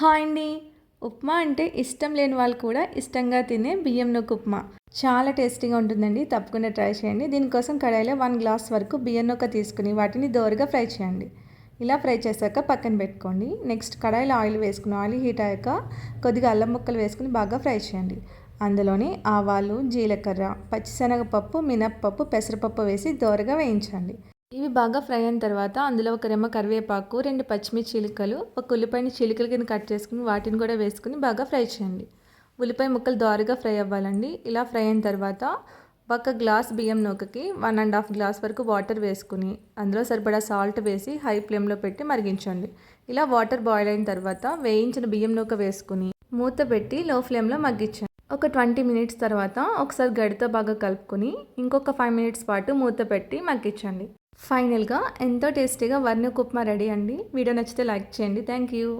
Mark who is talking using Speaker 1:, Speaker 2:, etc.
Speaker 1: Hi అండి ఉప్మా అంటే ఇష్టం లేని వాళ్ళు కూడా ఇష్టంగా తినే బియ్యం నొక్కు ఉప్మా. చాలా టేస్టీగా ఉంటుందండి. తప్పకుండా ట్రై చేయండి. దీనికోసం కడాయిలో వన్ గ్లాస్ వరకు బియ్యం నొక్క తీసుకుని వాటిని దోరగా ఫ్రై చేయండి. ఇలా ఫ్రై చేశాక పక్కన పెట్టుకోండి. నెక్స్ట్ కడాయిలో ఆయిల్ వేసుకుని ఆయిల్ హీట్ అయ్యాక కొద్దిగా అల్లం ముక్కలు వేసుకుని బాగా ఫ్రై చేయండి. అందులోని ఆవాలు జీలకర్ర పచ్చిశనగపప్పు మినప్పప్పు పెసరపప్పు వేసి దోరగా వేయించండి. ఇవి బాగా ఫ్రై అయిన తర్వాత అందులో ఒక రెమ్మ కరివేపాకు రెండు పచ్చిమిర్చి చిలుకలు ఒక ఉల్లిపాయని చిలుకల కింద కట్ చేసుకుని వాటిని కూడా వేసుకుని బాగా ఫ్రై చేయండి. ఉల్లిపాయ ముక్కలు దారుగా ఫ్రై అవ్వాలండి. ఇలా ఫ్రై అయిన తర్వాత ఒక గ్లాస్ బియ్యం నూకకి వన్ అండ్ హాఫ్ గ్లాస్ వరకు వాటర్ వేసుకుని అందులో సరిపడా సాల్ట్ వేసి హై ఫ్లేమ్లో పెట్టి మరిగించండి. ఇలా వాటర్ బాయిల్ అయిన తర్వాత వేయించిన బియ్యం నూక వేసుకుని మూత పెట్టి లో ఫ్లేమ్లో మగ్గించండి. ఒక ట్వంటీ మినిట్స్ తర్వాత ఒకసారి గడితో బాగా కలుపుకొని ఇంకొక ఫైవ్ మినిట్స్ పాటు మూత పెట్టి మగ్గించండి. ఫైనల్గా ఎంతో టేస్టీగా వర్ణ ఉప్మా రెడీ అండి. వీడియో నచ్చితే లైక్ చేయండి. Thank you.